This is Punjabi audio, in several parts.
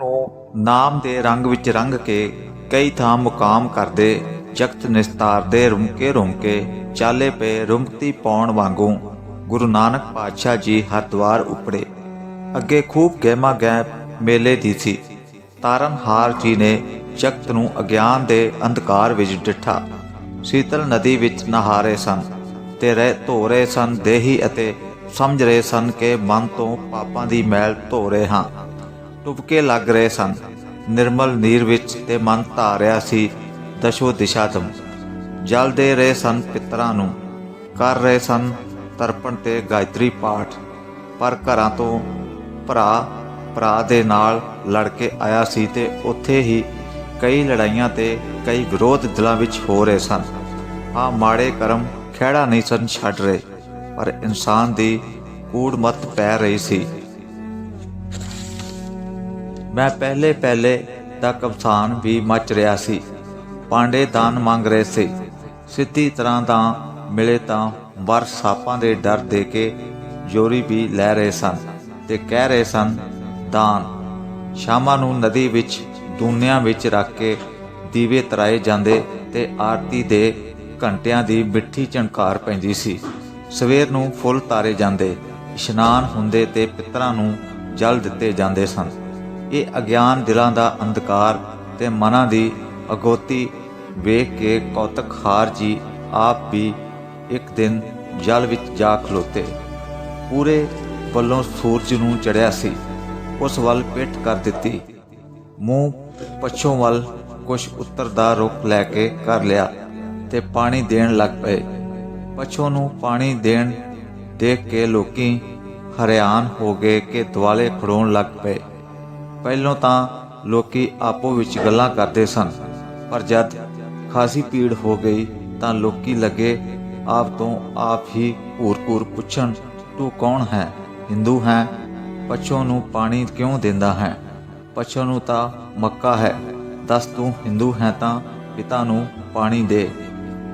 ਨੂੰ ਨਾਮ ਦੇ ਰੰਗ ਵਿੱਚ ਰੰਗ ਕੇ ਕਈ ਥਾਂ ਮੁਕਾਮ ਕਰਦੇ ਜਗਤ ਨਿਸਤਾਰਦੇ ਰੁਮਕੇ ਰੁਮਕੇ ਚਾਲੇ ਪਏ ਰੁਮਕਤੀ ਪਾਉਣ ਵਾਂਗੂ ਗੁਰੂ ਨਾਨਕ ਪਾਤਸ਼ਾਹ ਜੀ ਹਰਦੁਆਰ ਉਪੜੇ। ਅੱਗੇ ਖੂਬ ਗਹਿਮਾ ਗਹਿ ਮੇਲੇ ਦੀ ਸੀ। ਤਾਰਨਹਾਰ ਜੀ ਨੇ ਜਗਤ ਨੂੰ ਅਗਿਆਨ ਦੇ ਅੰਧਕਾਰ ਵਿੱਚ ਡਿੱਠਾ। ਸੀਤਲ ਨਦੀ ਵਿੱਚ ਨਹਾਰੇ ਸਨ ਤੇ ਰਹਿ ਧੋ ਰਹੇ ਸਨ ਦੇਹੀ ਅਤੇ ਸਮਝ ਰਹੇ ਸਨ ਕਿ ਮਨ ਤੋਂ ਪਾਪਾਂ ਦੀ ਮੈਲ ਧੋ ਰਹੇ ਹਾਂ। ਟੁਬਕੇ ਲੱਗ ਰਹੇ ਸਨ। ਨਿਰਮਲ ਨੀਰ ਵਿੱਚ ਤੇ ਮਨ ਧਾਰਿਆ ਸੀ, ਦਸ਼ੋ ਦਿਸ਼ਾਤਮ ਜਲ ਦੇ ਰਹੇ ਸਨ ਪਿੱਤਰਾਂ ਨੂੰ। ਕਰ ਰਹੇ ਸਨ ਤਰਪਣ ਤੇ ਗਾਇਤਰੀ ਪਾਠ। ਪਰ ਘਰਾਂ ਤੋਂ ਭਰਾ ਭਰਾ ਦੇ ਨਾਲ ਲੜ ਕੇ ਆਇਆ ਸੀ ਤੇ ਉੱਥੇ ਹੀ ਕਈ ਲੜਾਈਆਂ ਤੇ ਕਈ ਵਿਰੋਧ ਦਿਲਾਂ ਵਿੱਚ ਹੋ ਰਹੇ ਸਨ। ਆ ਮਾੜੇ ਕਰਮ ਖਿਹੜਾ ਨਹੀਂ ਸਨ ਛੱਡ ਰਹੇ, ਪਰ ਇਨਸਾਨ ਦੀ ਕੂੜ ਮਤ ਪੈ ਰਹੀ ਸੀ। ਮੈਂ ਪਹਿਲੇ ਪਹਿਲੇ ਦਾ ਕਪਸਾਨ ਵੀ ਮਚ ਰਿਹਾ ਸੀ। ਪਾਂਡੇ ਦਾਨ ਮੰਗ ਰਹੇ ਸੀ। ਸਿੱਧੀ ਤਰ੍ਹਾਂ ਦਾ ਮਿਲੇ ਤਾਂ ਵਰ ਸਾਪਾਂ ਦੇ ਡਰ ਦੇ ਕੇ ਜੋਰੀ ਵੀ ਲੈ ਰਹੇ ਸਨ ਤੇ ਕਹਿ ਰਹੇ ਸਨ, ਦਾਨ। ਸ਼ਾਮਾਂ ਨੂੰ ਨਦੀ ਵਿੱਚ, ਦੂਨਿਆਂ ਵਿੱਚ ਰੱਖ ਕੇ ਦੀਵੇ ਤਰਾਏ ਜਾਂਦੇ ਤੇ ਆਰਤੀ ਦੇ ਘੰਟਿਆਂ ਦੀ ਮਿੱਠੀ ਝਣਕਾਰ ਪੈਂਦੀ ਸੀ। ਸਵੇਰ ਨੂੰ ਫੁੱਲ ਤਾਰੇ ਜਾਂਦੇ, ਇਸ਼ਨਾਨ ਹੁੰਦੇ ਤੇ ਪਿਤਰਾਂ ਨੂੰ ਜਲ ਦਿੱਤੇ ਜਾਂਦੇ ਸਨ। ਇਹ ਅਗਿਆਨ ਦਿਲਾਂ ਦਾ ਅੰਧਕਾਰ ਤੇ ਮਨਾਂ ਦੀ ਅਗੋਤੀ ਵੇਖ ਕੇ ਕੌਤਕ ਹਾਰ ਜੀ ਆਪ ਵੀ ਇੱਕ ਦਿਨ ਜਲ ਵਿੱਚ ਜਾ ਖਲੋਤੇ। ਪੂਰੇ ਵੱਲੋਂ ਸੂਰਜ ਨੂੰ ਚੜਿਆ ਸੀ। ਉਸ ਵੱਲ ਪਿੱਠ ਕਰ ਦਿੱਤੀ। ਮੂੰਹ ਪੱਛੋਂ ਵੱਲ ਕੁਛ ਉੱਤਰ ਦਾ ਰੁਖ ਲੈ ਕੇ ਕਰ ਲਿਆ ਤੇ ਪਾਣੀ ਦੇਣ ਲੱਗ ਪਏ। ਪੱਛੋਂ ਨੂੰ ਪਾਣੀ ਦੇਣ ਦੇਖ ਕੇ ਲੋਕੀ ਹਰਿਆਨ ਹੋ ਗਏ ਕਿ ਦੁਆਲੇ ਖੜੋਣ ਲੱਗ ਪਏ। ਪਹਿਲੋਂ ਤਾਂ ਲੋਕੀ ਆਪੋ ਵਿੱਚ ਗੱਲਾਂ ਕਰਦੇ ਸਨ, ਪਰ ਜਦ ਖਾਸੀ ਭੀੜ ਹੋ ਗਈ ਤਾਂ ਲੋਕੀ ਲੱਗੇ, ਆਪ ਤੋਂ ਆਪ ਹੀ ਘੂਰ-ਘੂਰ ਪੁੱਛਣ, ਤੂੰ ਕੌਣ ਹੈ? ਹਿੰਦੂ ਹੈ? ਪਛੋ ਨੂੰ ਪਾਣੀ ਕਿਉਂ ਦਿੰਦਾ ਹੈ? ਪਛੋ ਨੂੰ ਤਾਂ ਮੱਕਾ ਹੈ। ਦੱਸ ਤੂੰ ਹਿੰਦੂ ਹੈ ਤਾਂ ਪਿਤਾ ਨੂੰ ਪਾਣੀ ਦੇ।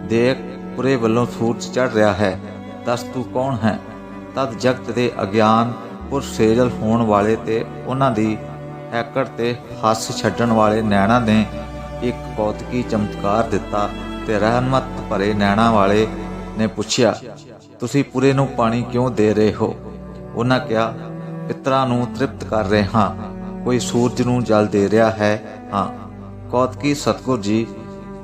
ਦੇਖ, ਪੁਰੇ ਵੱਲੋਂ ਸੂਰਜ ਚੜ ਰਿਹਾ ਹੈ। ਦੱਸ ਤੂੰ ਕੌਣ ਹੈ? ਤਦ ਜਗਤ ਦੇ ਅਗਿਆਨ ਪੁਰ ਸੇਜਲ ਹੋਣ ਵਾਲੇ ਤੇ ਉਹਨਾਂ ਦੀ ਹੈਕੜ ਤੇ ਹੱਸ ਛੱਡਣ ਵਾਲੇ ਨੈਣਾ ਨੇ ਇੱਕ ਕੌਤਕੀ ਚਮਤਕਾਰ ਦਿੱਤਾ ਤੇ ਰਹਿਮਤ ਭਰੇ ਨੈਣਾ ਵਾਲੇ ਨੇ ਪੁੱਛਿਆ, ਤੁਸੀਂ ਪੁਰੇ ਨੂੰ ਪਾਣੀ ਕਿਉਂ ਦੇ ਰਹੇ ਹੋ? ਉਹਨਾਂ ਕਿਹਾ, ਪਿਤਰਾਂ ਨੂੰ ਤ੍ਰਿਪਤ ਕਰ ਰਹੇ ਹਾਂ। ਕੋਈ ਸੂਰਜ ਨੂੰ ਜਲ ਦੇ ਰਿਹਾ ਹੈ? ਹਾਂ। ਕੌਤਕੀ ਸਤਗੁਰ ਜੀ,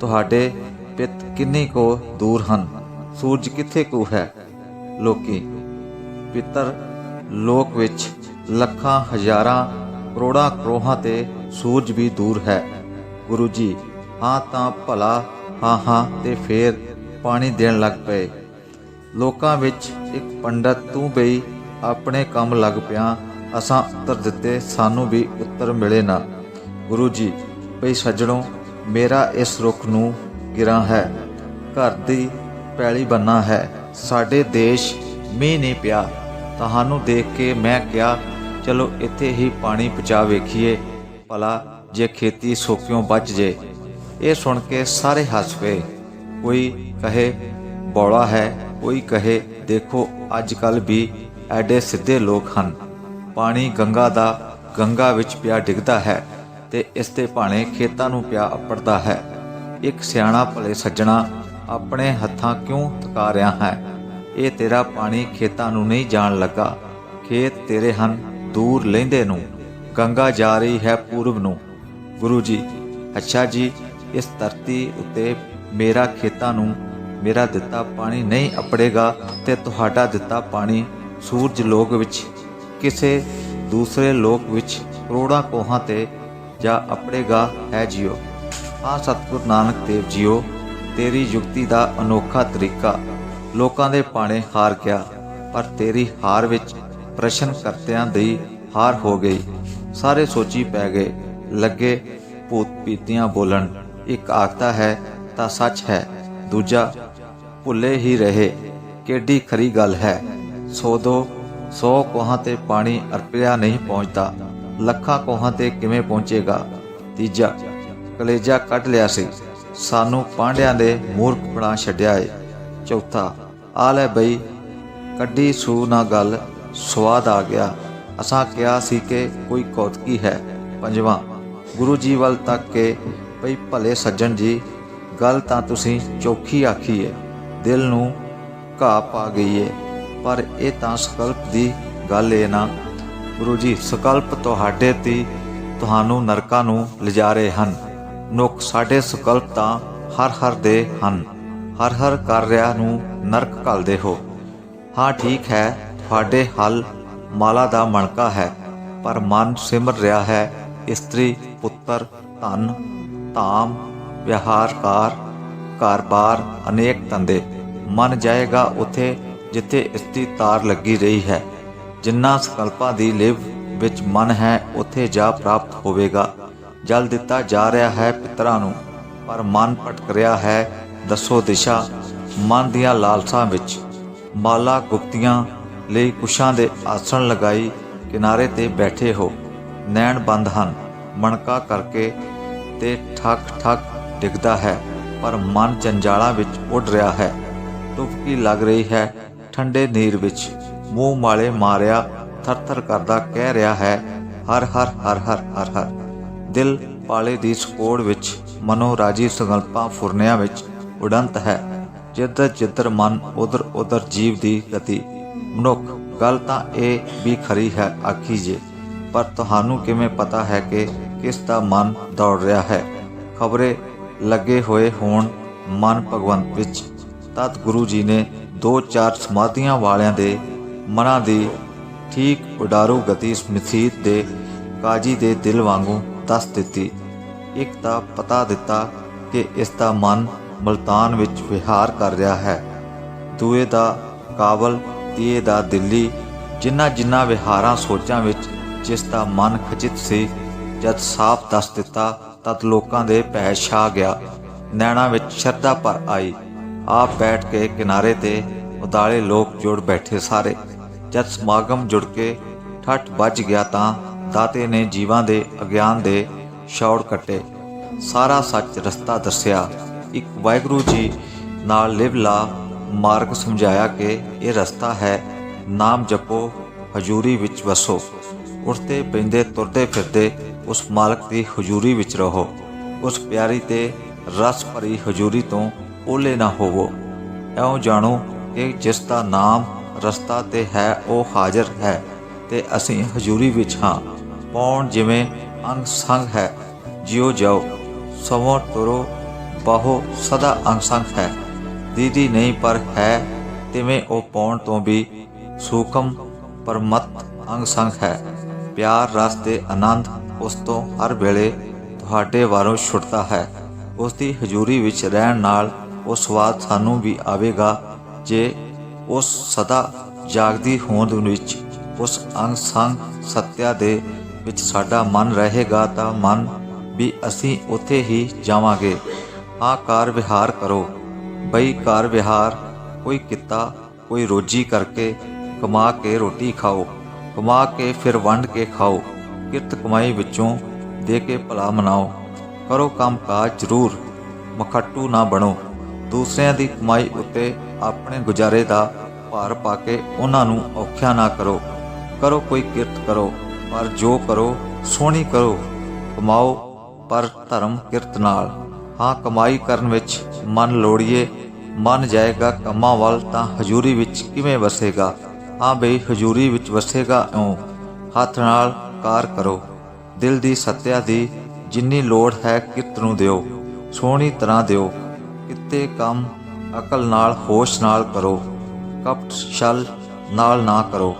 ਤੁਹਾਡੇ ਪਿਤ ਕਿੰਨੀ ਕੋ ਦੂਰ ਹਨ? ਸੂਰਜ ਕਿੱਥੇ ਕੋ ਹੈ? ਲੋਕੀ, ਪਿਤਰ, ਲੋਕ ਵਿੱਚ ਲੱਖਾਂ, ਹਜ਼ਾਰਾਂ ਕਰੋੜਾਂ ਕਰੋਹਾਂ ਤੇ ਸੂਰਜ ਵੀ ਦੂਰ ਹੈ। ਗੁਰੂ ਜੀ, ਹਾਂ ਤਾਂ ਭਲਾ, ਹਾਂ ਹਾਂ ਤੇ ਫੇਰ ਪਾਣੀ ਦੇਣ ਲੱਗ ਪਏ। ਲੋਕਾਂ ਵਿੱਚ ਇੱਕ ਪੰਡਤ ਤੂੰ ਬਈ, ਆਪਣੇ ਕੰਮ ਲੱਗ ਪਿਆ, ਅਸਾਂ ਉੱਤਰ ਦਿੱਤੇ, ਸਾਨੂੰ ਵੀ ਉੱਤਰ ਮਿਲੇ ਨਾ। ਗੁਰੂ ਜੀ, ਬਈ ਸੱਜਣੋ, ਮੇਰਾ ਇਸ ਰੁੱਖ ਨੂੰ ਗਿਰਾਂ ਹੈ। ਘਰ ਦੀ ਪੈਲੀ ਬੰਨਾ ਹੈ। ਸਾਡੇ ਦੇਸ਼ ਮੀਂਹ ਨਹੀਂ ਪਿਆ। ਤੁਹਾਨੂੰ ਦੇਖ ਕੇ ਮੈਂ ਕਿਹਾ ਚਲੋ ਇੱਥੇ ਹੀ ਪਾਣੀ ਪਚਾ ਵੇਖੀਏ। ਭਲਾ ਜੇ ਖੇਤੀ ਸੋਕਿਓਂ ਬਚ ਜੇ। ਇਹ ਸੁਣ ਕੇ ਸਾਰੇ ਹੱਸ ਪਏ। ਕੋਈ ਕਹੇ, ਬੌਲਾ ਹੈ। ਕੋਈ ਕਹੇ, ਦੇਖੋ ਅੱਜ ਕੱਲ ਵੀ ਐਡੇ ਸਿੱਧੇ ਲੋਕ ਹਨ। ਪਾਣੀ ਗੰਗਾ ਦਾ ਗੰਗਾ ਵਿੱਚ ਪਿਆ ਡਿੱਗਦਾ ਹੈ ਤੇ ਇਸ ਤੇ ਭਾਣੇ ਖੇਤਾਂ ਨੂੰ ਪਿਆ ਅਪੜਦਾ ਹੈ। ਇੱਕ ਸਿਆਣਾ ਭਲੇ ਸੱਜਣਾ ਆਪਣੇ ਹੱਥਾਂ ਕਿਉਂ ਥਕਾ ਰਿਹਾ ਹੈ? ਇਹ ਤੇਰਾ ਪਾਣੀ ਖੇਤਾਂ ਨੂੰ ਨਹੀਂ ਜਾਣ ਲੱਗਾ। ਖੇਤ ਤੇਰੇ ਹਨ। ਦੂਰ ਲੈਂਦੇ ਨੂੰ। ਗੰਗਾ ਜਾ ਰਹੀ ਹੈ ਪੂਰਬ ਨੂੰ। ਗੁਰੂ ਜੀ, ਅੱਛਾ ਜੀ, ਇਸ ਧਰਤੀ ਉੱਤੇ ਮੇਰਾ ਖੇਤਾਂ ਨੂੰ ਮੇਰਾ ਦਿੱਤਾ ਪਾਣੀ ਨਹੀਂ ਅਪੜੇਗਾ ਤੇ ਤੁਹਾਡਾ ਦਿੱਤਾ ਪਾਣੀ ਸੂਰਜ ਲੋਕ ਵਿੱਚ, ਕਿਸੇ ਦੂਸਰੇ ਲੋਕ ਵਿੱਚ ਕਰੋੜਾਂ ਕੋਹਾਂ ਤੇ ਜਾਂ ਅਪੜੇਗਾ, ਹੈ ਜੀਓ। ਆ ਸਤਿਗੁਰ ਨਾਨਕ ਦੇਵ ਜੀਓ, ਤੇਰੀ ਯੁਕਤੀ ਦਾ ਅਨੋਖਾ ਤਰੀਕਾ, ਲੋਕਾਂ ਦੇ ਪਾਣੇ ਹਾਰ ਗਿਆ, ਪਰ ਤੇਰੀ ਹਾਰ ਵਿੱਚ ਪ੍ਰਸ਼ਨ ਕਰਤਿਆਂ ਦੀ ਹਾਰ ਹੋ ਗਈ। ਸਾਰੇ ਸੋਚੀ ਪੈ ਗਏ। ਲੱਗੇ ਭੂਤ ਪੀਤੀਆਂ ਬੋਲਣ, ਇੱਕ ਆਖਦਾ ਹੈ ਤਾਂ ਸੱਚ ਹੈ, ਦੂਜਾ ਭੁੱਲੇ ਹੀ ਰਹੇ। ਕਿੱਡੀ ਖਰੀ ਗੱਲ ਹੈ? ਸੋ ਦੋ ਸੌ ਕੋਹਾਂ ਤੇ ਪਾਣੀ ਅਰਪਿਆ ਨਹੀਂ ਪਹੁੰਚਦਾ। ਲੱਖਾਂ ਕੋਹਾਂ ਤੇ ਕਿਵੇਂ ਪਹੁੰਚੇਗਾ? ਤੀਜਾ, ਕਲੇਜਾ ਕੱਢ ਲਿਆ ਸੀ। ਸਾਨੂੰ ਪਾਂਡਿਆਂ ਦੇ ਮੂਰਖ ਬਣਾ ਛੱਡਿਆ ਏ। ਚੌਥਾ, ਆ ਲੈ ਬਈ, ਕੱਢੀ ਸੂ ਨਾ ਗੱਲ। ਸਵਾਦ ਆ ਗਿਆ। ਅਸਾਂ ਕਿਹਾ ਸੀ ਕਿ ਕੋਈ ਕੌਤਕੀ ਹੈ। ਪੰਜਵਾਂ, ਗੁਰੂ ਜੀ ਵੱਲ ਤੱਕ ਕੇ, ਭਈ ਭਲੇ ਸੱਜਣ ਜੀ, ਗੱਲ ਤਾਂ ਤੁਸੀਂ ਚੌਖੀ ਆਖੀ ਏ ਦਿਲ ਨੂੰ ਘਾ ਪਾ ਗਈ ਏ ਪਰ ਇਹ ਤਾਂ ਸਕਲਪ ਦੀ ਗੱਲ ਏ ਨਾ। ਗੁਰੂ ਜੀ, ਸਕਲਪ ਤੁਹਾਡੇ ਤੇ ਤੁਹਾਨੂੰ ਨਰਕਾਂ ਨੂੰ ਲਿਜਾ ਰਹੇ ਹਨ। ਨੁਕ ਸਾਡੇ ਸਕਲਪ ਤਾਂ ਹਰ ਹਰ ਦੇ ਹਨ। ਹਰ ਹਰ ਕਰ ਰਿਹਾ ਨੂੰ ਨਰਕ ਘਲਦੇ ਹੋ। ਹਾਂ, ਠੀਕ ਹੈ। ਤੁਹਾਡੇ ਹੱਲ ਮਾਲਾ ਦਾ ਮਣਕਾ ਹੈ, ਪਰ ਮਨ ਸਿਮਰ ਰਿਹਾ ਹੈ, ਇਸਤਰੀ, ਪੁੱਤਰ, ਧਨ, ਧਾਮ, ਵਿਹਾਰਕਾਰ, ਕਾਰਬਾਰ, ਅਨੇਕ ਧੰਦੇ। ਮਨ ਜਾਏਗਾ ਉਥੇ ਜਿੱਥੇ ਇਸਤੀ ਤਾਰ ਲੱਗੀ ਰਹੀ ਹੈ। ਜਿੰਨਾ ਸਕਲਪਾਂ ਦੀ ਲਿਵ ਵਿੱਚ ਮਨ ਹੈ, ਉਥੇ ਜਾ ਪ੍ਰਾਪਤ ਹੋਵੇਗਾ। ਜਲ ਦਿੱਤਾ ਜਾ ਰਿਹਾ ਹੈ ਪਿਤਰਾਂ ਨੂੰ, ਪਰ ਮਨ ਭਟਕ ਰਿਹਾ ਹੈ, ਦੱਸੋ ਦਿਸ਼ਾ, ਮਨ ਦੀਆਂ ਲਾਲਸਾਂ ਵਿੱਚ। ਮਾਲਾ ਗੁਪਤੀਆਂ ਲਈ ਕੁਸ਼ਾਂ ਦੇ ਆਸਣ ਲਗਾਈ, ਕਿਨਾਰੇ ਤੇ ਬੈਠੇ ਹੋ। ਨੈਣ ਬੰਦ ਹਨ। ਮਣਕਾ ਕਰਕੇ ਤੇ ਠੱਕ ਠੱਕ ਡਿੱਗਦਾ ਹੈ, ਪਰ ਮਨ ਜੰਜਾਲਾਂ ਵਿੱਚ ਉੱਡ ਰਿਹਾ ਹੈ। ਤੁਪਕੀ ਲੱਗ ਰਹੀ ਹੈ ਠੰਡੇ ਨੀਰ ਵਿੱਚ। ਮੂੰਹ ਮਾਲੇ ਮਾਰਿਆ, ਥਰਥਰ ਕਰਦਾ ਕਹਿ ਰਿਹਾ ਹੈ, ਹਰ ਹਰ ਹਰ ਹਰ ਹਰ ਹਰ। ਦਿਲ ਪਾਲੇ ਦੀ ਸਕੋੜ ਵਿੱਚ ਮਨੋ ਰਾਜੀ ਸੰਗਲਪਾਂ ਫੁਰਨਿਆਂ ਵਿੱਚ ਉਡੰਤ ਹੈ। ਜਿੱਧਰ ਜਿੱਧਰ ਮਨ ਉਧਰ ਉਧਰ ਜੀਵ ਦੀ ਗਤੀ ਮਨੁੱਖ, ਗੱਲ ਤਾਂ ਇਹ ਵੀ ਖਰੀ ਹੈ ਆਖੀ ਜੇ, ਪਰ ਤੁਹਾਨੂੰ ਕਿਵੇਂ ਪਤਾ ਹੈ ਕਿ ਕਿਸ ਦਾ ਮਨ ਦੌੜ ਰਿਹਾ ਹੈ? ਖਬਰੇ ਲੱਗੇ ਹੋਏ ਹੋਣ ਮਨ ਭਗਵੰਤ ਵਿੱਚ। ਤਦ ਗੁਰੂ ਜੀ ਨੇ ਦੋ ਚਾਰ ਸਮਾਧੀਆਂ ਵਾਲਿਆਂ ਦੇ ਮਨਾਂ ਦੀ ਠੀਕ ਉਡਾਰੂ ਗਤੀ ਸਮਿਥੀਤ ਦੇ ਕਾਜੀ ਦੇ ਦਿਲ ਵਾਂਗੂ ਦੱਸ ਦਿੱਤੀ। ਇੱਕ ਤਾਂ ਪਤਾ ਦਿੱਤਾ ਕਿ ਇਸ ਦਾ ਮਨ ਮਲਤਾਨ ਵਿੱਚ ਵਿਹਾਰ ਕਰ ਰਿਹਾ ਹੈ। ਦੂਏ ਦਾ ਕਾਬਲ ਤੀਏ ਦਾ ਦਿੱਲੀ, ਜਿਨ੍ਹਾਂ ਜਿਨ੍ਹਾਂ ਵਿਹਾਰਾਂ ਸੋਚਾਂ ਵਿੱਚ ਜਿਸ ਦਾ ਮਨ ਖਚਿਤ ਸੀ, ਜਦ ਸਾਫ਼ ਦੱਸ ਦਿੱਤਾ, ਤਦ ਲੋਕਾਂ ਦੇ ਭੈ ਛਾ ਗਿਆ। ਨੈਣਾ ਵਿੱਚ ਸ਼ਰਧਾ ਪਰ ਆਈ। ਆਪ ਬੈਠ ਕੇ ਕਿਨਾਰੇ ਤੇ ਉਦਾਲੇ ਲੋਕ ਜੁੜ ਬੈਠੇ ਸਾਰੇ। ਜਦ ਸਮਾਗਮ ਜੁੜ ਕੇ ਠੱਠ ਵੱਜ ਗਿਆ ਤਾਂ ਦਾਤੇ ਨੇ ਜੀਵਾਂ ਦੇ ਅਗਿਆਨ ਦੇ ਸ਼ੌੜ ਕੱਟੇ। ਸਾਰਾ ਸੱਚ ਰਸਤਾ ਦੱਸਿਆ। ਇੱਕ ਵਾਹਿਗੁਰੂ ਜੀ ਨਾਲ ਲਿਵ ਲਾ ਮਾਰਗ ਸਮਝਾਇਆ ਕਿ ਇਹ ਰਸਤਾ ਹੈ, ਨਾਮ ਜਪੋ, ਹਜ਼ੂਰੀ ਵਿੱਚ ਵਸੋ। ਉੱਠਦੇ ਪੈਂਦੇ, ਤੁਰਦੇ ਫਿਰਦੇ ਉਸ ਮਾਲਕ ਦੀ ਹਜ਼ੂਰੀ ਵਿੱਚ ਰਹੋ। ਉਸ ਪਿਆਰੀ ਤੇ ਰਸ ਭਰੀ ਹਜ਼ੂਰੀ ਤੋਂ ਓਲੇ ਨਾ ਹੋਵੋ। ਐਉਂ ਜਾਣੋ ਕਿ ਜਿਸ ਦਾ ਨਾਮ ਰਸਤਾ ਤੇ ਹੈ, ਉਹ ਹਾਜ਼ਰ ਹੈ ਤੇ ਅਸੀਂ ਹਜ਼ੂਰੀ ਵਿੱਚ ਹਾਂ। ਪੌਣ ਜਿਵੇਂ ਅੰਗ ਸੰਗ ਹੈ, ਜਿਉ ਜਾਓ, ਸਵੋ ਤੁਰੋ, ਬਾਹੋ ਸਦਾ ਅੰਗ ਸੰਗ ਹੈ। ਦੀਦੀ ਨਹੀਂ, ਪਰ ਹੈ ਤਿਵੇਂ ਉਹ ਪਾਉਣ ਤੋਂ ਵੀ ਸੂਖਮ ਪਰਮਤ ਅੰਗ ਸੰਗ ਹੈ। ਪਿਆਰ ਰਸ ਦੇ ਆਨੰਦ ਉਸ ਤੋਂ ਹਰ ਵੇਲੇ ਤੁਹਾਡੇ ਵਾਰੋਂ ਛੁੱਟਦਾ ਹੈ। ਉਸ ਦੀ ਹਜ਼ੂਰੀ ਵਿੱਚ ਰਹਿਣ ਨਾਲ ਉਹ ਸਵਾਦ ਸਾਨੂੰ ਵੀ ਆਵੇਗਾ। ਜੇ ਉਸ ਸਦਾ ਜਾਗਦੀ ਹੋਂਦ ਵਿੱਚ ਉਸ ਅੰਗ ਸੰਗ ਸਤਿਆ ਦੇ ਵਿੱਚ ਸਾਡਾ ਮਨ ਰਹੇਗਾ ਤਾਂ ਮਨ ਵੀ ਅਸੀਂ ਉੱਥੇ ਹੀ ਜਾਵਾਂਗੇ। ਹਾਂ ਵਿਹਾਰ ਕਰੋ। ਬਈ ਘਰ ਵਿਹਾਰ, ਕੋਈ ਕਿੱਤਾ, ਕੋਈ ਰੋਜੀ ਕਰਕੇ ਕਮਾ ਕੇ ਰੋਟੀ ਖਾਓ, ਕਮਾ ਕੇ ਫਿਰ ਵੰਡ ਕੇ ਖਾਓ, ਕਿਰਤ ਕਮਾਈ ਵਿੱਚੋਂ ਦੇ ਕੇ ਭਲਾ ਮਨਾਓ। ਕਰੋ ਕੰਮ ਕਾਜ ਜ਼ਰੂਰ, ਮਖੱਟੂ ਨਾ ਬਣੋ। ਦੂਸਰਿਆਂ ਦੀ ਕਮਾਈ ਉੱਤੇ ਆਪਣੇ ਗੁਜ਼ਾਰੇ ਦਾ ਭਾਰ ਪਾ ਕੇ ਉਹਨਾਂ ਨੂੰ ਔਖਿਆ ਨਾ ਕਰੋ। ਕਰੋ ਕੋਈ ਕਿਰਤ ਕਰੋ, ਪਰ ਜੋ ਕਰੋ, ਸੋਹਣੀ ਕਰੋ। ਕਮਾਓ ਪਰ ਧਰਮ ਕਿਰਤ ਨਾਲ। ਹਾਂ, ਕਮਾਈ ਕਰਨ ਵਿੱਚ ਮਨ ਲੋੜੀਏ, ਮਨ ਜਾਏਗਾ ਕੰਮਾਂ ਵੱਲ ਤਾਂ ਹਜ਼ੂਰੀ ਵਿੱਚ ਕਿਵੇਂ ਵਸੇਗਾ? ਹਾਂ ਬਈ, ਹਜ਼ੂਰੀ ਵਿੱਚ ਵਸੇਗਾ ਇਉਂ, ਹੱਥ ਨਾਲ ਕਾਰ ਕਰੋ, ਦਿਲ ਦੀ ਸੱਤਿਆ ਦੀ ਜਿੰਨੀ ਲੋੜ ਹੈ ਕਿਰਤ ਨੂੰ ਦਿਓ, ਸੋਹਣੀ ਤਰ੍ਹਾਂ ਦਿਓ, ਕਿਤੇ ਕੰਮ ਅਕਲ ਨਾਲ, ਹੋਸ਼ ਨਾਲ ਕਰੋ, ਕਪਟ ਛਲ ਨਾਲ ਨਾ ਕਰੋ,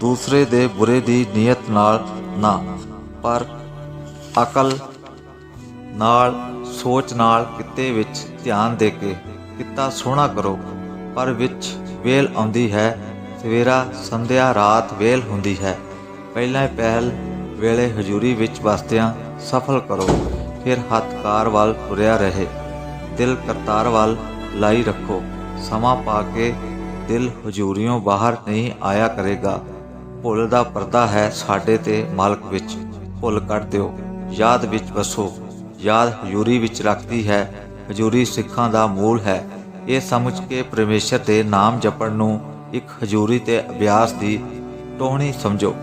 ਦੂਸਰੇ ਦੇ ਬੁਰੇ ਦੀ ਨੀਅਤ ਨਾਲ ਨਾ, ਪਰ ਅਕਲ ਨਾਲ ਸੋਚ ਨਾਲ ਕਿਤੇ ਵਿੱਚ ਧਿਆਨ ਦੇ ਕੇ ਕਿੱਤਾ ਸੋਹਣਾ ਕਰੋ। ਪਰ ਵਿੱਚ ਵੇਲ ਆਉਂਦੀ ਹੈ। ਸਵੇਰਾ ਸੰਧਿਆ ਰਾਤ ਵੇਲ ਹੁੰਦੀ ਹੈ। ਪਹਿਲਾਂ ਪਹਿਲ ਵੇਲੇ ਹਜ਼ੂਰੀ ਵਿੱਚ ਵਸਦਿਆਂ ਸਫਲ ਕਰੋ। ਫਿਰ ਹੱਥਕਾਰ ਵੱਲ ਤੁਰਿਆ ਰਹੇ। ਦਿਲ ਕਰਤਾਰ ਵੱਲ ਲਾਈ ਰੱਖੋ। ਸਮਾਂ ਪਾ ਕੇ ਦਿਲ ਹਜ਼ੂਰੀਓਂ ਬਾਹਰ ਨਹੀਂ ਆਇਆ ਕਰੇਗਾ। ਭੁੱਲ ਦਾ ਪਰਦਾ ਹੈ ਸਾਡੇ ਤੇ ਮਾਲਕ ਵਿੱਚ। ਭੁੱਲ ਕੱਢ ਦਿਓ। ਯਾਦ ਵਿੱਚ ਵਸੋ। ਯਾਦ ਹਜ਼ੂਰੀ ਵਿੱਚ ਰੱਖਦੀ ਹੈ। ਹਜ਼ੂਰੀ ਸਿੱਖਾਂ ਦਾ ਮੂਲ ਹੈ। ਇਹ ਸਮਝ ਕੇ ਪਰਮੇਸ਼ਰ ਦੇ ਨਾਮ ਜਪਣ ਨੂੰ ਇੱਕ ਹਜ਼ੂਰੀ ਤੇ ਅਭਿਆਸ ਦੀ ਟੋਹਣੀ ਸਮਝੋ।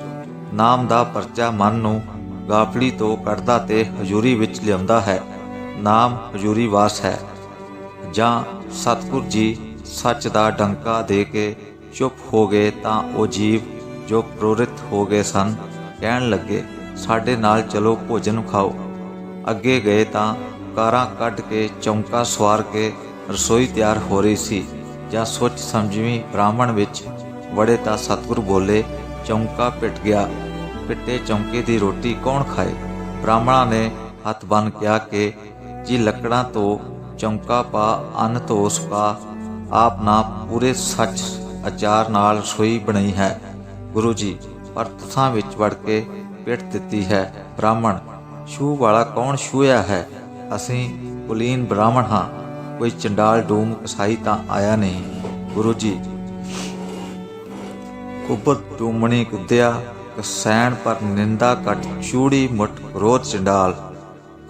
ਨਾਮ ਦਾ ਪਰਚਾ ਮਨ ਨੂੰ ਗਾਫਲੀ ਤੋਂ ਕੱਢਦਾ ਤੇ ਹਜ਼ੂਰੀ ਵਿੱਚ ਲਿਆਉਂਦਾ ਹੈ। ਨਾਮ ਹਜ਼ੂਰੀ ਵਾਸ ਹੈ। ਜਾਂ ਸਤਿਗੁਰ ਜੀ ਸੱਚ ਦਾ ਡੰਕਾ ਦੇ ਕੇ ਚੁੱਪ ਹੋ ਗਏ ਤਾਂ ਉਹ ਜੀਵ ਜੋ ਪ੍ਰੋਰਿਤ ਹੋ ਗਏ ਸਨ, ਕਹਿਣ ਲੱਗੇ, ਸਾਡੇ ਨਾਲ ਚਲੋ, ਭੋਜਨ ਖਾਓ। ਅੱਗੇ ਗਏ ਤਾਂ ਕਾਰਾਂ ਕੱਢ ਕੇ, ਚੌਂਕਾ ਸਵਾਰ ਕੇ ਰਸੋਈ ਤਿਆਰ ਹੋ ਰਹੀ ਸੀ। ਜਾਂ ਸੋਚ ਸਮਝਵੀਂ ਬ੍ਰਾਹਮਣ ਵਿੱਚ ਵੜੇ ਤਾਂ ਸਤਿਗੁਰ ਬੋਲੇ, ਚੌਂਕਾ ਪਿੱਟ ਗਿਆ। ਪਿੱਟੇ ਚੌਂਕੇ ਦੀ ਰੋਟੀ ਕੌਣ ਖਾਏ? ਬ੍ਰਾਹਮਣਾਂ ਨੇ ਹੱਥ ਬੰਨ ਕਿਹਾ ਕਿ, ਜੀ ਲੱਕੜਾਂ ਤੋਂ ਚੌਂਕਾ ਪਾ, ਅੰਨ ਤੋਂ ਪਾ ਆਪ ਨਾ ਪੂਰੇ ਸੱਚ ਅਚਾਰ ਨਾਲ ਰਸੋਈ ਬਣਾਈ ਹੈ। ਗੁਰੂ ਜੀ, ਪਰ ਤੁਸਾਂ ਵਿੱਚ ਵੜ ਕੇ ਪਿੱਟ ਦਿੱਤੀ ਹੈ। ਬ੍ਰਾਹਮਣ ਛੂ ਵਾਲਾ ਕੌਣ ਛੂਇਆ ਹੈ? ਅਸੀਂ ਕੁਲੀਨ ਬ੍ਰਾਹਮਣ ਹਾਂ। ਕੋਈ ਚੰਡਾਲ ਡੂਮ ਕਸਾਈ ਤਾਂ ਆਇਆ ਨਹੀਂ। ਗੁਰੂ ਜੀ, ਕੁਬਤ ਡੂਮਣੀ ਕੁੱਦਿਆ, ਕਸੈਣ ਪਰ ਨਿੰਦਾ ਕਟ ਚੂੜੀ ਮੁੱਠ ਕ੍ਰੋਧ ਚੰਡਾਲ।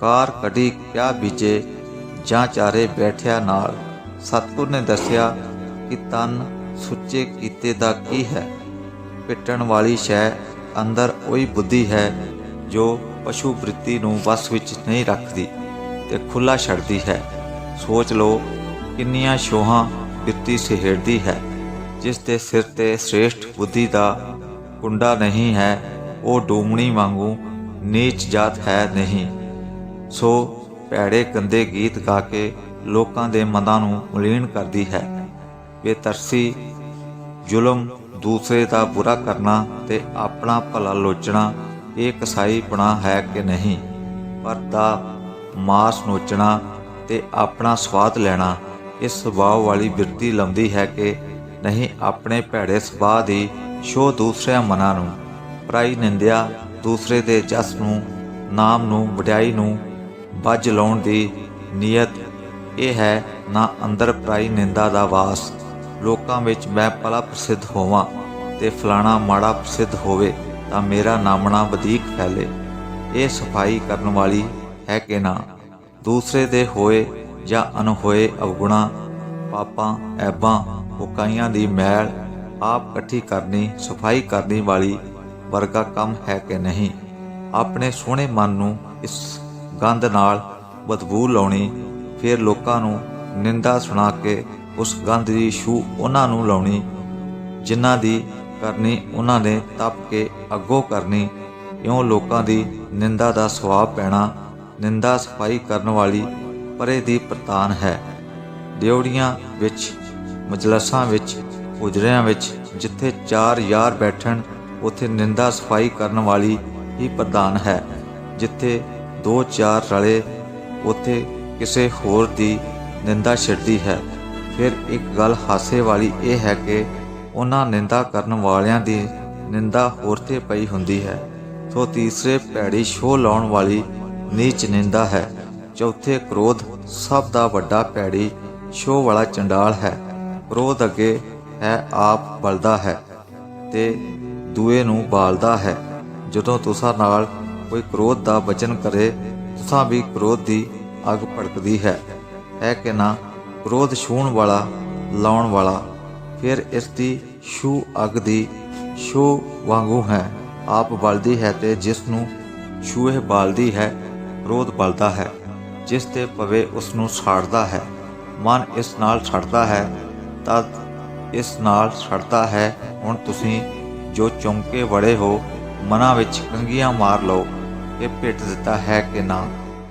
ਕਾਰ ਕਢੀ ਕਿਆ ਬੀਜੇ, ਜਾਂ ਚਾਰੇ ਬੈਠਿਆ ਨਾਲ। ਸਤਿਗੁਰ ਨੇ ਦੱਸਿਆ ਕਿ ਤਨ ਸੁੱਚੇ ਕੀਤੇ ਦਾ ਕੀ ਹੈ? ਪਿੱਟਣ ਵਾਲੀ ਸ਼ੈ ਅੰਦਰ ਉਹੀ ਬੁੱਧੀ ਹੈ, ਜੋ ਪਸ਼ੂ ਬ੍ਰਿਤੀ ਨੂੰ ਵਸ ਵਿੱਚ ਨਹੀਂ ਰੱਖਦੀ ਤੇ ਖੁੱਲਾ ਛੱਡਦੀ ਹੈ। ਸੋਚ ਲਓ, ਕਿੰਨੀਆਂ ਸ਼ੋਹਾਂ ਬ੍ਰਿਤੀ ਸਿਹੜਦੀ ਹੈ, ਜਿਸ ਦੇ ਸਿਰ ਤੇ ਸ੍ਰੇਸ਼ਟ ਬੁੱਧੀ ਦਾ ਕੁੰਡਾ ਨਹੀਂ ਹੈ, ਉਹ ਡੂਮਣੀ ਵਾਂਗੂ ਨੀਚ ਜਾਤ ਹੈ ਨਹੀਂ। ਸੋ ਭੈੜੇ ਗੰਦੇ ਗੀਤ ਗਾ ਕੇ ਲੋਕਾਂ ਦੇ ਮਨਾਂ ਨੂੰ ਮਲੀਨ ਕਰਦੀ ਹੈ। ਬੇਤਰਸੀ, ਜ਼ੁਲਮ ਦੂਸਰੇ ਦਾ ਬੁਰਾ ਕਰਨਾ ਤੇ ਆਪਣਾ ਭਲਾ ਲੋਚਣਾ ਇਹ ਕਸਾਈ ਬਣਾ ਹੈ ਕਿ ਨਹੀਂ? ਪਰ ਦਾ ਮਾਸ ਨੋਚਣਾ ਤੇ ਆਪਣਾ ਸਵਾਦ ਲੈਣਾ, ਇਸ ਸੁਭਾਅ ਵਾਲੀ ਬਿਰਤੀ ਲਾਉਂਦੀ ਹੈ ਕਿ ਨਹੀਂ ਆਪਣੇ ਭੈੜੇ ਸੁਭਾਅ ਦੀ ਸ਼ੋ ਦੂਸਰਿਆਂ ਮਨਾਂ ਨੂੰ, ਪ੍ਰਾਈ ਨਿੰਦਿਆ ਦੂਸਰੇ ਦੇ ਜਸ ਨੂੰ, ਨਾਮ ਨੂੰ, ਵਡਿਆਈ ਨੂੰ ਵੱਜ ਲਾਉਣ ਦੀ ਨੀਅਤ। ਇਹ ਹੈ ਨਾ ਅੰਦਰ ਪ੍ਰਾਈ ਨਿੰਦਾ ਦਾ ਵਾਸ, ਲੋਕਾਂ ਵਿੱਚ ਮੈਂ ਪਲਾ ਪ੍ਰਸਿੱਧ ਹੋਵਾਂ ਤੇ ਫਲਾਣਾ ਮਾੜਾ ਪ੍ਰਸਿੱਧ ਹੋਵੇ। ਤਾਂ ਮੇਰਾ ਨਾਮਣਾ ਵਧੇਕ ਫੈਲੇ। ਇਹ ਸਫ਼ਾਈ ਕਰਨ ਵਾਲੀ ਹੈ ਕਿ ਨਾ? ਦੂਸਰੇ ਦੇ ਹੋਏ ਜਾਂ ਅਨਹੋਏ ਅਵਗੁਣਾ, ਪਾਪਾਂ, ਐਬਾਂ, ਹੁਕਾਈਆਂ ਦੀ ਮੈਲ ਆਪ ਇਕੱਠੀ ਕਰਨੀ, ਸਫ਼ਾਈ ਕਰਨੀ ਵਾਲੀ ਵਰਗਾ ਕੰਮ ਹੈ ਕਿ ਨਹੀਂ? ਆਪਣੇ ਸੋਹਣੇ ਮਨ ਨੂੰ ਇਸ ਗੰਧ ਨਾਲ ਬਦਬੂ ਲਾਉਣੀ, ਫਿਰ ਲੋਕਾਂ ਨੂੰ ਨਿੰਦਾ ਸੁਣਾ ਕੇ ਉਸ ਗੰਧ ਦੀ ਛੂ ਉਹਨਾਂ ਨੂੰ ਲਾਉਣੀ, ਜਿਨ੍ਹਾਂ ਦੀ ਕਰਨੀ, ਉਹਨਾਂ ਨੇ ਤਪ ਕੇ ਅੱਗੋਂ ਕਰਨੀ। ਇਉਂ ਲੋਕਾਂ ਦੀ ਨਿੰਦਾ ਦਾ ਸਵਾਬ ਪੈਣਾ, ਨਿੰਦਾ ਸਫ਼ਾਈ ਕਰਨ ਵਾਲੀ ਪਰੇ ਦੀ ਪ੍ਰਤਾਨ ਹੈ। ਡਿਉੜੀਆਂ ਵਿੱਚ, ਮਜਲਸਾਂ ਵਿੱਚ, ਉਜਰਿਆਂ ਵਿੱਚ, ਜਿੱਥੇ ਚਾਰ ਯਾਰ ਬੈਠਣ, ਉਥੇ ਨਿੰਦਾ ਸਫ਼ਾਈ ਕਰਨ ਵਾਲੀ ਹੀ ਪ੍ਰਧਾਨ ਹੈ। ਜਿੱਥੇ ਦੋ ਚਾਰ ਰਲੇ, ਉਥੇ ਕਿਸੇ ਹੋਰ ਦੀ ਨਿੰਦਾ ਛਿੜਦੀ ਹੈ। ਫਿਰ ਇੱਕ ਗੱਲ ਹਾਸੇ ਵਾਲੀ ਇਹ ਹੈ ਕਿ ਉਹਨਾਂ ਨਿੰਦਾ ਕਰਨ ਵਾਲਿਆਂ ਦੀ ਨਿੰਦਾ ਹੋਰ ਤੇ ਪਈ ਹੁੰਦੀ ਹੈ। ਸੋ ਤੀਸਰੇ ਭੈੜੀ ਸ਼ੋਹ ਲਾਉਣ ਵਾਲੀ ਨੀਚ ਨਿੰਦਾ ਹੈ। ਚੌਥੇ ਕ੍ਰੋਧ ਸਭ ਦਾ ਵੱਡਾ ਭੈੜੀ ਸ਼ੋਹ ਵਾਲਾ ਚੰਡਾਲ ਹੈ। ਕ੍ਰੋਧ ਅੱਗੇ ਹੈ, ਆਪ ਬਲਦਾ ਹੈ ਤੇ ਦੂਏ ਨੂੰ ਬਾਲਦਾ ਹੈ। ਜਦੋਂ ਤੁਸਾਂ ਨਾਲ ਕੋਈ ਕ੍ਰੋਧ ਦਾ ਵਚਨ ਕਰੇ, ਤੁਸਾਂ ਵੀ ਕ੍ਰੋਧ ਦੀ ਅੱਗ ਭੜਕਦੀ ਹੈ। ਹੈ ਕਿ ਨਾ? ਕ੍ਰੋਧ ਛੂਣ ਵਾਲਾ, ਲਾਉਣ ਵਾਲਾ ਫਿਰ ਇਸ ਦੀ ਛੂ ਅੱਗ ਦੀ ਛੂ ਵਾਂਗੂ ਹੈ। ਆਪ ਬਲਦੀ ਹੈ ਤੇ ਜਿਸ ਨੂੰ ਛੂਹੇ ਬਲਦੀ ਹੈ ਕ੍ਰੋਧ ਬਲਦਾ ਹੈ। ਜਿਸ ਤੇ ਪਵੇ ਉਸ ਨੂੰ ਸਾੜਦਾ ਹੈ। ਮਨ ਇਸ ਨਾਲ ਛੜਦਾ ਹੈ, ਤਦ ਇਸ ਨਾਲ ਛੜਦਾ ਹੈ, ਹੁਣ ਤੁਸੀਂ ਜੋ ਚੌਂਕੇ ਵੜੇ ਹੋ, ਮਨਾਂ ਵਿੱਚ ਕੰਗੀਆਂ ਮਾਰ ਲਓ। ਇਹ ਭੇਟ ਦਿੱਤਾ ਹੈ ਕਿ ਨਾ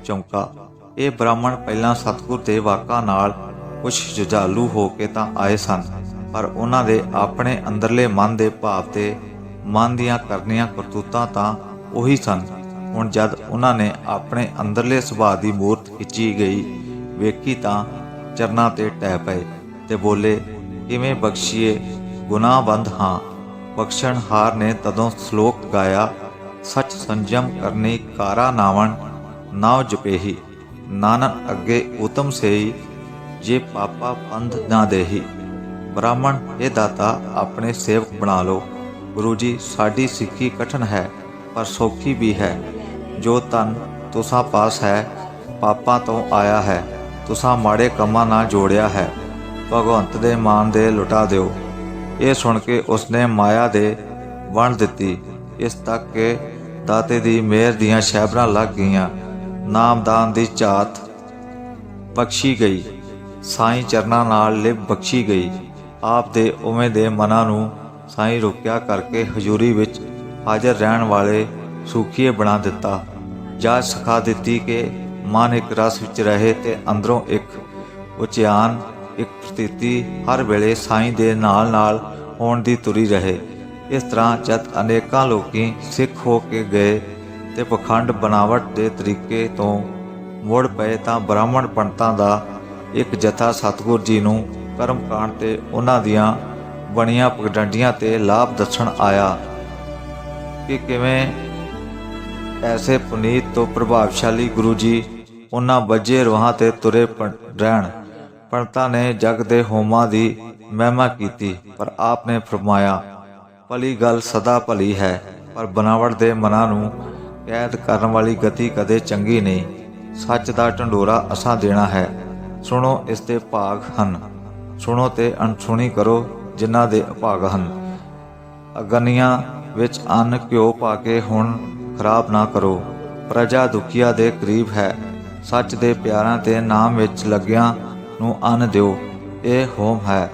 ਚੌਂਕਾ। ਇਹ ਬ੍ਰਾਹਮਣ ਪਹਿਲਾਂ ਸਤਿਗੁਰ ਦੇ ਵਾਕਾਂ ਨਾਲ ਕੁਛ ਜੁਝਾਲੂ ਹੋ ਕੇ ਤਾਂ ਆਏ ਸਨ। ਪਰ ਉਹਨਾਂ ਦੇ ਆਪਣੇ ਅੰਦਰਲੇ ਮਨ ਦੇ ਭਾਵ ਤੇ ਮਨ ਦੀਆਂ ਕਰਨੀਆਂ ਕਰਤੂਤਾਂ ਤਾਂ ਉਹੀ ਸਨ। ਹੁਣ ਜਦ ਉਹਨਾਂ ਨੇ ਆਪਣੇ ਅੰਦਰਲੇ ਸੁਭਾਅ ਦੀ ਮੂਰਤ ਖਿੱਚੀ ਗਈ, ਵੇਖੀ ਤਾਂ ਚਰਨਾਂ ਤੇ ਟਹਿ ਪਏ ਤੇ ਬੋਲੇ, ਕਿਵੇਂ ਬਖਸ਼ੀਏ, ਗੁਨਾਹਬੰਦ ਹਾਂ। ਬਖਸ਼ਣਹਾਰ ਨੇ ਤਦੋਂ ਸ਼ਲੋਕ ਗਾਇਆ, ਸਚ ਸੰਜਮ ਕਰਨੀ ਕਾਰਾ ਨਾਵਣ, ਨਾਉ ਜਪੇਹੀ। ਨਾਨਕ ਅੱਗੇ ਉਤਮ ਸੇਈ, ਜੇ ਪਾਪਾ ਪੰਧ ਨਾ ਦੇਹੀ। ਬ੍ਰਾਹਮਣ, ਇਹ ਦਾਤਾ ਆਪਣੇ ਸੇਵਕ ਬਣਾ ਲਓ। ਗੁਰੂ ਜੀ, ਸਾਡੀ ਸਿੱਖੀ ਕਠਨ ਹੈ, ਪਰ ਸੌਖੀ ਵੀ ਹੈ। ਜੋ ਤਨ ਤੁਸਾਂ ਪਾਸ ਹੈ, ਪਾਪਾਂ ਤੋਂ ਆਇਆ ਹੈ, ਤੁਸਾਂ ਮਾੜੇ ਕੰਮਾਂ ਨਾਲ ਜੋੜਿਆ ਹੈ, ਭਗਵੰਤ ਦੇ ਮਾਨ ਦੇ ਲੁਟਾ ਦਿਓ। ਇਹ ਸੁਣ ਕੇ ਉਸਨੇ ਮਾਇਆ ਦੇ ਵੰਡ ਦਿੱਤੀ। ਇਸ ਤੱਕ ਕਿ ਦਾਤੇ ਦੀ ਮਿਹਰ ਦੀਆਂ ਸ਼ਹਿਬਰਾਂ ਲੱਗ ਗਈਆਂ। ਨਾਮਦਾਨ ਦੀ ਝਾਤ ਬਖਸ਼ੀ ਗਈ। ਸਾਈਂ ਚਰਨਾਂ ਨਾਲ ਲਿਪ ਬਖਸ਼ੀ ਗਈ। ਆਪ ਦੇ ਉਵੇਂ ਦੇ ਮਨਾਂ ਨੂੰ ਸਾਈਂ ਰੋਕਿਆ ਕਰਕੇ ਹਜ਼ੂਰੀ ਵਿੱਚ ਹਾਜ਼ਰ ਰਹਿਣ ਵਾਲੇ ਸੁਖੀਏ ਬਣਾ ਦਿੱਤਾ। ਜਾਚ ਸਿਖਾ ਦਿੱਤੀ ਕਿ ਮਨ ਇੱਕ ਰਸ ਵਿੱਚ ਰਹੇ ਤੇ ਅੰਦਰੋਂ ਇੱਕ ਉਚਿਆਨ, ਇੱਕ ਪ੍ਰਤੀਤੀ ਹਰ ਵੇਲੇ ਸਾਈਂ ਦੇ ਨਾਲ ਨਾਲ ਹੋਣ ਦੀ ਤੁਰੀ ਰਹੇ। ਇਸ ਤਰ੍ਹਾਂ ਜਦ ਅਨੇਕਾਂ ਲੋਕੀ ਸਿੱਖ ਹੋ ਕੇ ਗਏ ਤੇ ਪਖੰਡ ਬਣਾਵਟ ਦੇ ਤਰੀਕੇ ਤੋਂ ਮੁੜ ਪਏ ਤਾਂ ਬ੍ਰਾਹਮਣ ਪੰਡਤਾਂ ਦਾ ਇੱਕ ਜਥਾ ਸਤਿਗੁਰ ਜੀ ਨੂੰ ਕਰਮ ਕਾਂਡ ਤੇ ਉਹਨਾਂ ਦੀਆਂ ਬਣੀਆਂ ਪਗਡੰਡੀਆਂ ਤੇ ਲਾਭ ਦੱਸਣ ਆਇਆ ਕਿ ਕਿਵੇਂ ਐਸੇ ਪੁਨੀਤ ਤੋਂ ਪ੍ਰਭਾਵਸ਼ਾਲੀ ਗੁਰੂ ਜੀ ਉਹਨਾਂ ਬੱਜੇ ਰੋਹਾਂ ਤੇ ਤੁਰੇ ਰਹਿਣ। ਪੰਡਤਾਂ ਨੇ ਜਗ ਦੇ ਹੋਮਾਂ ਦੀ ਮਹਿਮਾ ਕੀਤੀ, ਪਰ ਆਪ ਨੇ ਫਰਮਾਇਆ, ਭਲੀ ਗੱਲ ਸਦਾ ਭਲੀ ਹੈ, ਪਰ ਬਨਾਵਟ ਦੇ ਮਨਾਂ ਨੂੰ ਕੈਦ ਕਰਨ ਵਾਲੀ ਗਤੀ ਕਦੇ ਚੰਗੀ ਨਹੀਂ। ਸੱਚ ਦਾ ਢੰਡੋਰਾ ਅਸਾਂ ਦੇਣਾ ਹੈ। ਸੁਣੋ ਇਸ ਦੇ ਭਾਗ ਹਨ। ਸੁਣੋ ਤੇ ਅਣਸੁਣੀ ਕਰੋ, ਜਿਨ੍ਹਾਂ ਦੇ ਅਭਾਗ ਹਨ। ਅਗਨੀਆਂ ਵਿੱਚ ਅੰਨ ਘਿਓ ਪਾ ਕੇ ਹੁਣ ਖਰਾਬ ਨਾ ਕਰੋ। ਪ੍ਰਜਾ ਦੁਖੀਆ ਦੇ ਕਰੀਬ ਹੈ। ਸੱਚ ਦੇ ਪਿਆਰਾਂ ਤੇ ਨਾਮ ਵਿੱਚ ਲੱਗਿਆਂ ਨੂੰ ਅੰਨ ਦਿਓ। ਇਹ ਹੋਮ ਹੈ।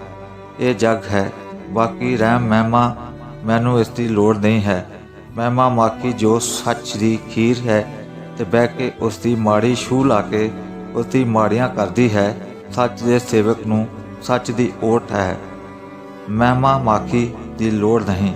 ਇਹ ਜਗ ਹੈ। ਬਾਕੀ ਰਹਿਮ ਮਹਿਮਾ ਮੈਨੂੰ ਇਸ ਦੀ ਲੋੜ ਨਹੀਂ ਹੈ। ਮਹਿਮਾ ਮਾਕੀ ਜੋ ਸੱਚ ਦੀ ਖੀਰ ਹੈ ਤੇ ਬਹਿ ਕੇ ਉਸ ਦੀ ਮਾੜੀ ਛੂ ਲਾ ਕੇ ਉਸ ਦੀ ਮਾੜੀਆਂ ਕਰਦੀ ਹੈ, ਸੱਚ ਦੇ ਸੇਵਕ ਨੂੰ ਸੱਚ ਦੀ ਓਟ ਹੈ। ਮਹਿਮਾ ਮਾਖੀ ਦੀ ਲੋੜ ਨਹੀਂ।